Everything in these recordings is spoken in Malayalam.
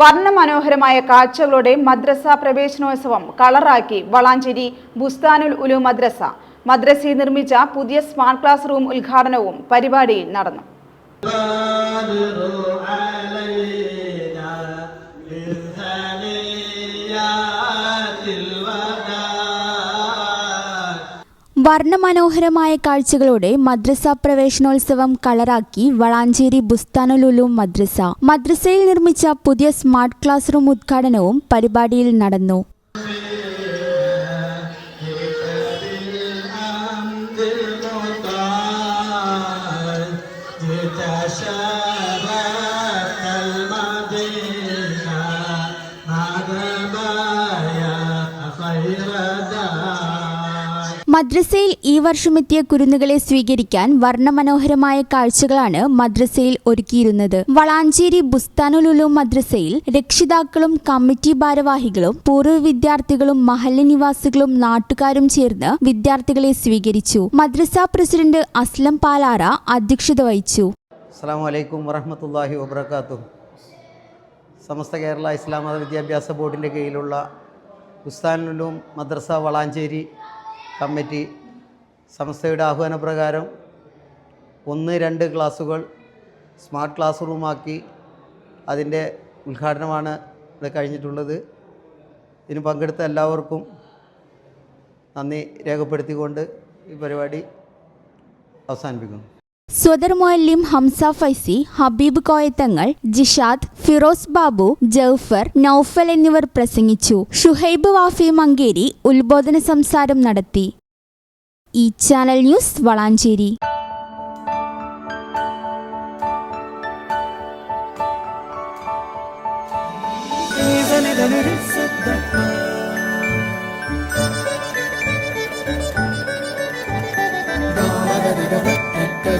വർണമനോഹരമായ കാഴ്ചകളോടെ മദ്രസ പ്രവേശനോത്സവം കളറാക്കി വളാഞ്ചേരി ബുസ്താനുൽ ഉലു മദ്രസ. മദ്രസയിൽ നിർമ്മിച്ച പുതിയ സ്മാർട്ട് ക്ലാസ് റൂം ഉദ്ഘാടനവും പരിപാടിയിൽ നടന്നു. വർണ്ണമനോഹരമായ കാഴ്ചകളോടെ മദ്രസ പ്രവേശനോത്സവം കളറാക്കി വളാഞ്ചേരി ബുസ്താനുലുലു മദ്രസ മദ്രസയിൽ നിർമ്മിച്ച പുതിയ സ്മാർട്ട് ക്ലാസ് റൂം ഉദ്ഘാടനവും പരിപാടിയിൽ നടന്നു بالحمد المطاع جئت شرفت المدينة مرحبا يا خير داع മദ്രസയിൽ ഈ വർഷമെത്തിയ കുരുന്നുകളെ സ്വീകരിക്കാൻ വർണമനോഹരമായ കാഴ്ചകളാണ് മദ്രസയിൽ ഒരുക്കിയിരുന്നത്. വളാഞ്ചേരി ബുസ്താനുലുലു മദ്രസയിൽ രക്ഷിതാക്കളും കമ്മിറ്റി ഭാരവാഹികളും പൂർവ വിദ്യാർത്ഥികളും മഹല്ല് നിവാസികളും നാട്ടുകാരും ചേർന്ന് വിദ്യാർത്ഥികളെ സ്വീകരിച്ചു. മദ്രസ പ്രസിഡന്റ് അസ്ലം പാലാറ അധ്യക്ഷത വഹിച്ചു. സമസ്ത കേരള ഇസ്ലാം മത വിദ്യാഭ്യാസ ബോർഡിന്റെ കീഴിലുള്ള ബുസ്താനുലും മദ്രസ വളാഞ്ചേരി കമ്മിറ്റി സംസ്ഥയുടെ ആഹ്വാനപ്രകാരം ഒന്ന് രണ്ട് ക്ലാസ്സുകൾ സ്മാർട്ട് ക്ലാസ് റൂമാക്കി അതിന്റെ ഉദ്ഘാടനമാണ് ഇത് കഴിഞ്ഞിട്ടുള്ളത്. ഇതിന് പങ്കെടുത്ത എല്ലാവർക്കും നന്ദി രേഖപ്പെടുത്തിക്കൊണ്ട് ഈ പരിപാടി അവസാനിപ്പിക്കുന്നു. സ്വദർ മുഅല്ലിം ഹംസ ഫൈസി ഹബീബ് കോയത്തങ്ങൾ ജിഷാദ് ഫിറോസ് ബാബു ജൌഫർ നൌഫൽ എന്നിവർ പ്രസംഗിച്ചു. ഷുഹൈബ് വാഫി മങ്കേരി ഉത്ബോധന സംസാരം നടത്തി. ഈ channel news Valanchery.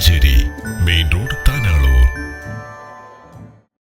Manjeri main road